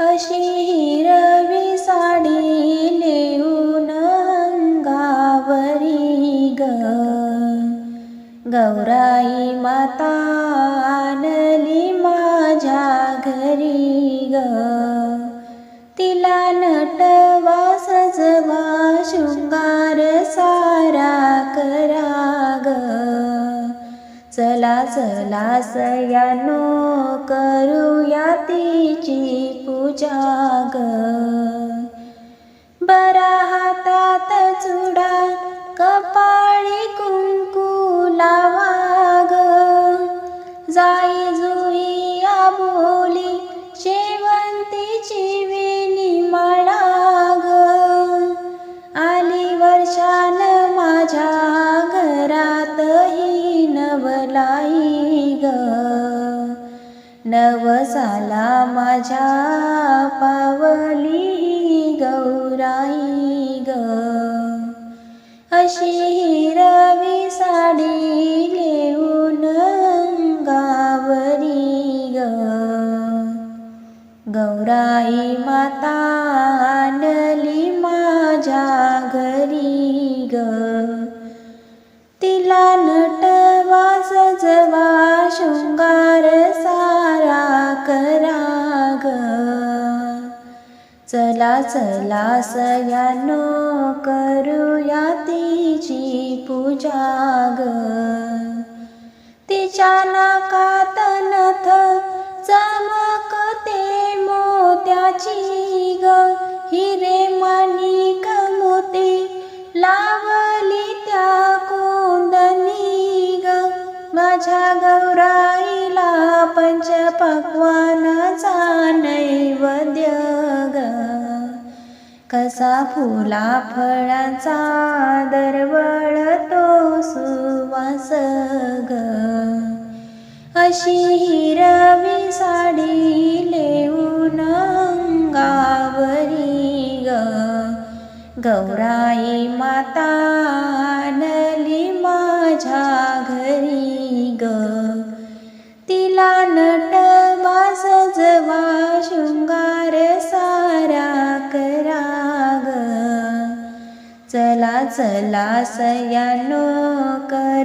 अशी हिरवी साडी लेऊन अंगावरी ग. गौराई माता आणली माझ्या घरी ग. तिला नट चला या नो करूया तिची पूजा ग. बरा हातात चुडा कपाळी कुंकू लावा ग. जाई नवसाला माझ्या पावली गौराई ग. अशी हिरवी साडी घेऊन गावरी ग. गौराई माता आणली माझ्या घरी ग. तिला नटवा सजवा शृंगार चला चला सयानो करूया तिची पूजा ग. तिच्या नाकात नथ चमकते मोत्याची ग. हिरे माणिक मोती लावली त्या कोंदनी ग. माझ्या गौराईला पंचपक्वा कसा फुला फळांचा दरवळतो सुवास ग. अशी हिरवी साडी लेऊन गावरी ग. गौराई माता नली मा चला चला सयानो कर.